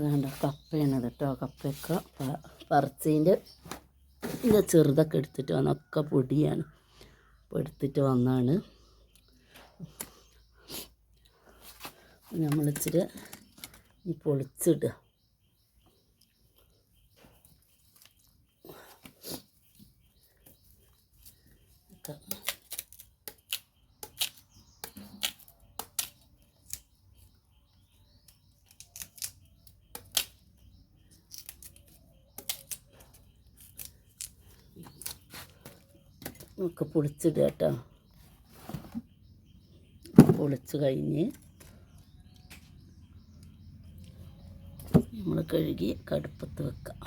വേണ്ട കപ്പയാണ് കേട്ടോ കപ്പയൊക്കെ പറിച്ചതിന്റെ ഇത് ചെറുതൊക്കെ എടുത്തിട്ട് വന്നൊക്കെ പൊടിയാണ്. അപ്പോൾ എടുത്തിട്ട് വന്നാണ്. നമ്മൾ ഇച്ചിരി ഈ പൊളിച്ചിടുക. ഒക്കെ പൊളിച്ചിടുക കേട്ടോ. പൊളിച്ച് കഴിഞ്ഞ് നമ്മൾ കഴുകി കടുപ്പത്ത് വെക്കാം.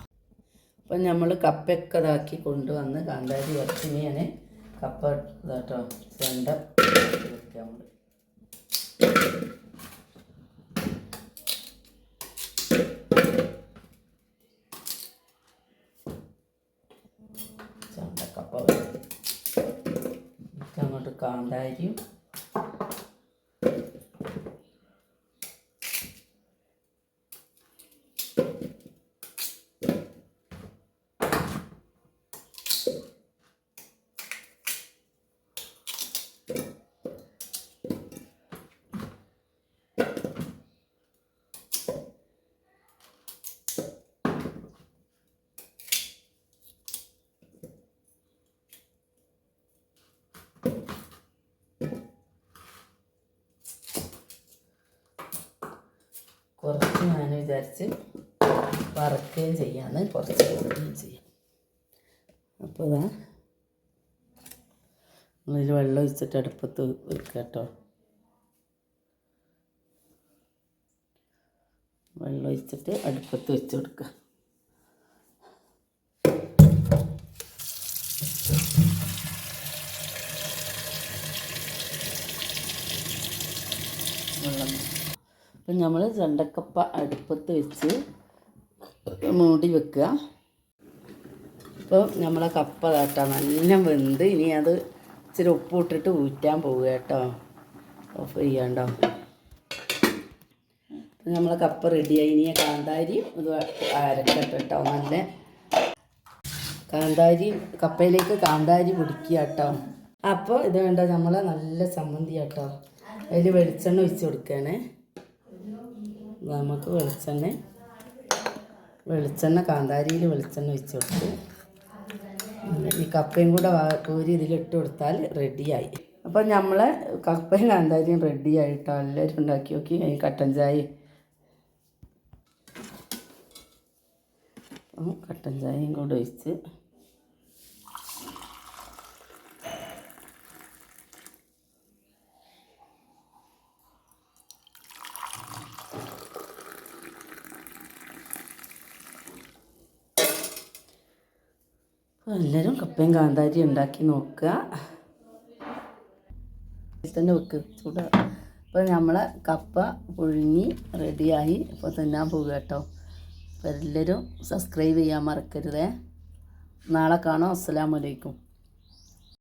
അപ്പം നമ്മൾ കപ്പയൊക്കെ ഇതാക്കി കൊണ്ടുവന്ന് കാന്താരി വച്ചിനെയാണ് കപ്പ ഇതാട്ടോ ചെണ്ട വെക്കുക നമ്മൾ ചെണ്ടക്കപ്പ വെക്കും അങ്ങോട്ട് കാന്താരിയും കുറച്ച് ഞാൻ വിചാരിച്ച് വറക്കുകയും ചെയ്യാന്ന് കുറച്ച് കൊടുക്കുകയും ചെയ്യാം. അപ്പോൾ ഇതാ നമ്മളിൽ വെള്ളം ഒഴിച്ചിട്ട് അടുപ്പത്ത് വെക്കുക കേട്ടോ. വെള്ളം ഒഴിച്ചിട്ട് അടുപ്പത്ത് വെച്ച് കൊടുക്കുക. വെള്ളം അപ്പം നമ്മൾ ചണ്ടക്കപ്പ അടുപ്പത്ത് വെച്ച് മൂടി വെക്കുക. ഇപ്പോൾ നമ്മളെ കപ്പ കേട്ടോ നല്ല വെന്ത്. ഇനി അത് ഇച്ചിരി ഉപ്പ് ഇട്ടിട്ട് ഊറ്റാൻ പോവുക കേട്ടോ. ഓഫ് ചെയ്യണ്ടോ? അപ്പം നമ്മളെ കപ്പ റെഡിയായി. ഇനി കാന്താരി ഇത് അരക്കട്ടെ കേട്ടോ. നല്ല കാന്താരി കപ്പയിലേക്ക് കാന്താരി പിടിക്കുക കേട്ടോ. അപ്പോൾ ഇത് വേണ്ട നമ്മളെ നല്ല ചമ്മന്തി കേട്ടോ. അതിൽ വെളിച്ചെണ്ണ ഒഴിച്ച് കൊടുക്കുകയാണേ. നമുക്ക് വെളിച്ചെണ്ണ വെളിച്ചെണ്ണ കാന്താരിയിൽ വെളിച്ചെണ്ണ വെച്ച് കൊടുത്ത് ഈ കപ്പയും കൂടെ കോരി ഇതിലിട്ട് കൊടുത്താൽ റെഡിയായി. അപ്പം നമ്മളെ കപ്പയും കാന്താരിയും റെഡി ആയിട്ടോ എല്ലാവരും ഉണ്ടാക്കി നോക്കി. അതിന് കട്ടൻ ചായ കട്ടൻ ചായയും കൂടെ ഒഴിച്ച് എല്ലാവരും കപ്പയും കാന്താരി ഉണ്ടാക്കി നോക്കുക. തന്നെ വെക്ക് ചൂട. അപ്പോൾ നമ്മളെ കപ്പ പുഴുങ്ങി റെഡിയായി. ഇപ്പോൾ തിന്നാൻ പോകുക കേട്ടോ. അപ്പോൾ എല്ലാവരും സബ്സ്ക്രൈബ് ചെയ്യാൻ മറക്കരുതേ. നാളെ കാണാം. അസ്സലാമലൈക്കും